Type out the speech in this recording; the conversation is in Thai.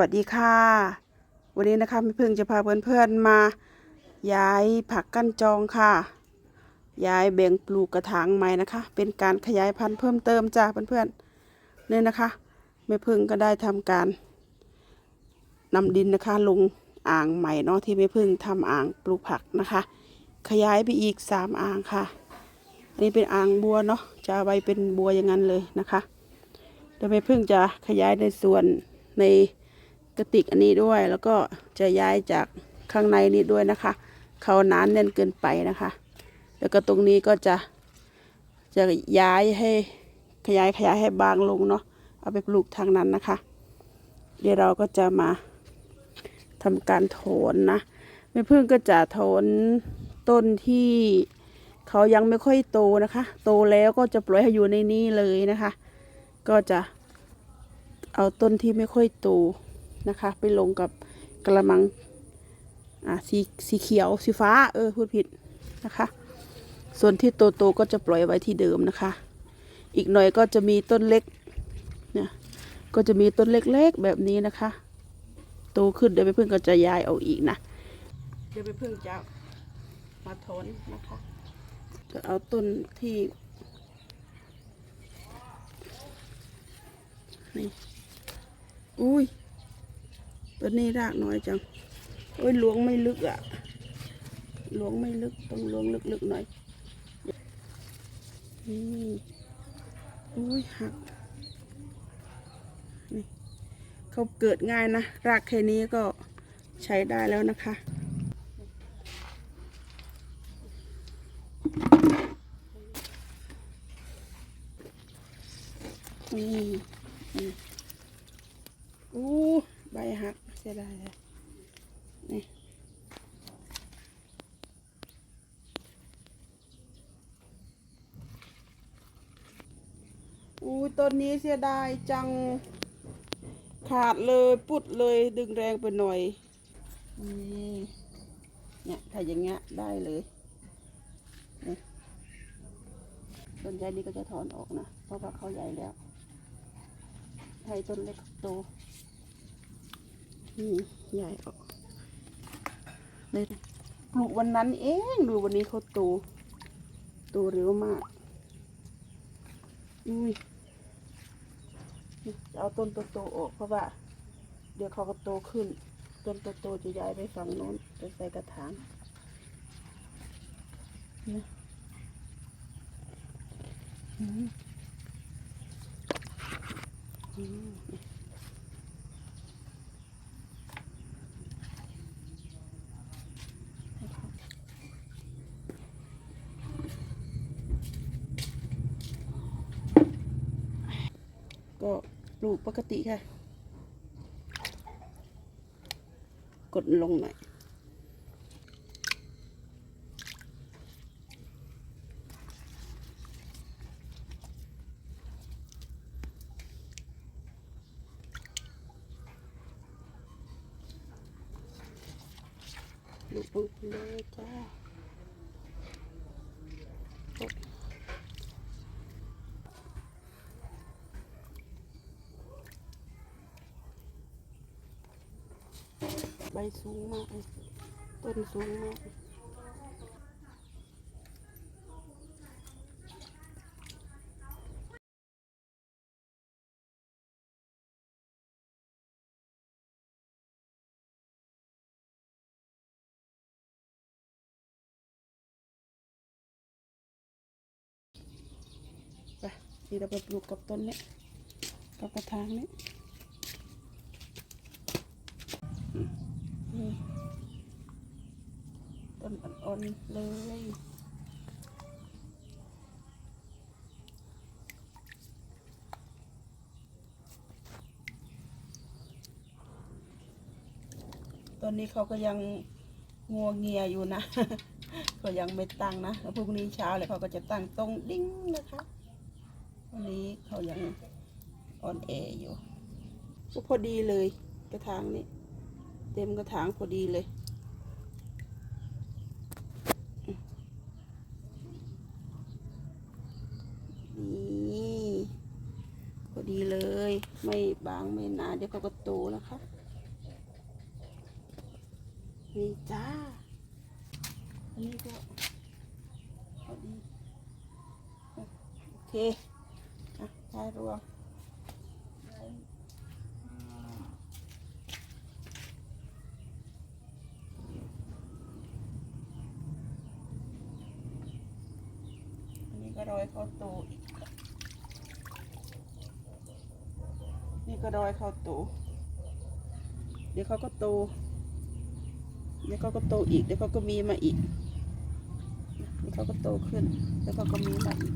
วัสดีค่ะ วันนี้นะคะแม่พึ่งจะพาเพื่อนๆมา ย้ายผักกั้นจองค่ะ ย้ายแบ่งปลูกกระถางใหม่นะคะ เป็นการขยายพันธุ์เพิ่มเติมจ้าเพื่อนๆนี่ยนะคะแม่พึ่งก็ได้ทำการนำดินนะคะ ลงอ่างใหม่เนาะที่แม่พึ่งทำอ่างปลูกผักนะคะ ขยายไปอีกสามอ่างค่ะ อันนี้เป็นอ่างบัวเนาะจะไว้เป็นบัวอย่างนั้นเลยนะคะเดี๋ยวแม่พึ่งจะขยายในส่วนใน กระติกอันนี้ด้วย แล้วก็จะย้ายจากข้างในนี้ด้วยนะคะ เขาหนานแน่นเกินไปนะคะ แล้วก็ตรงนี้ก็จะจะย้ายให้ขยายขยายให้บางลงเนาะ เอาไปปลูกทางนั้นนะคะ เดี๋ยวเราก็จะมาทำการโถนนะแม่พึ่งก็จะโถนต้นที่เขายังไม่ค่อยโตนะคะ โตแล้วก็จะปล่อยให้อยู่ในนี้เลยนะคะ ก็จะเอาต้นที่ไม่ค่อยโต นะคะ ไปลงกับกระมังอ่าสีสีเขียวสีฟ้า เออพูดผิดนะคะ ส่วนที่โตโตก็จะปล่อยไว้ที่เดิมนะคะ อีกหน่อยก็จะมีต้นเล็กเนี่ยก็จะมีต้นเล็กๆแบบนี้นะคะ โตขึ้นเดี๋ยวไปเพิ่งก็จะย้ายเอาอีกนะเดี๋ยวไปเพิ่งจะมาถอนนะคะ จะเอาต้นที่นี่อุ้ย ตัวนี้รากน้อยจัง โอ้ยล้วงไม่ลึกอะ่ะล้วงไม่ลึกต้องล้วงลึกๆหน่อยนี่อุ้ยหักนี่เขาเกิดง่ายนะ รากแค่นี้ก็ใช้ได้แล้วนะคะนี่นี่อู้ ใบหักเสียดายเลยนี่อู้ต้นนี้เสียดายจังขาดเลยปุดเลยดึงแรงไปหน่อยนี่เนี่ยถ้าอย่างเงี้ยได้เลยนี่ต้นใหญ่นี้ก็จะถอนออกนะ เพราะว่าเขาใหญ่แล้วให้ต้นเล็กโต นี่ใหญ่ออกเลยปลูกวันนั้นเองดูวันนี้เขาโตโตเร็วมากอุ้ยจะเอาต้นโตๆออกเพราะว่า เดี๋ยวเขาก็โตขึ้น ต้นโตๆจะย้ายไปฝั่งโน้นจะใส่กระถางเนี่ยอืมอืม ก็ปลูกปกติค่ะ กดลงหน่อยลูกปุ๊บเลยจ้า ใบสูงมาก ต้นสูงมากไปนี่เราไปปลูกกับต้นเนี้ยกับกระถางเนี้ยต้น อ่อนเลยตอนนี้เขาก็ยังงัวเงียอยู่นะก็ยังไม่ตั้งนะพรุ่งนี้เช้าเลยเขาก็จะตั้งตรงดิ้งนะคะวันนี้เขายังอ่อนแออยู่ก็พอดีเลยกระถางนี้ เต็มกระถางพอดีเลย นี่พอดีเลย ไม่บางไม่หนาเดี๋ยวเขาก็โตแล้วค่ะนี่จ้า อันนี้ก็พอดี โอเคอะได้รวมนี่ก็รอยเข้าตูอีก ก็ดอยเข้าตูเดี๋ยวเขาก็โต เดี๋ยวเขาก็โตอีก เดี๋ยวเขาก็มีมาอีก เดี๋ยวเขาก็โตขึ้น แล้วเขาก็มีมาอีก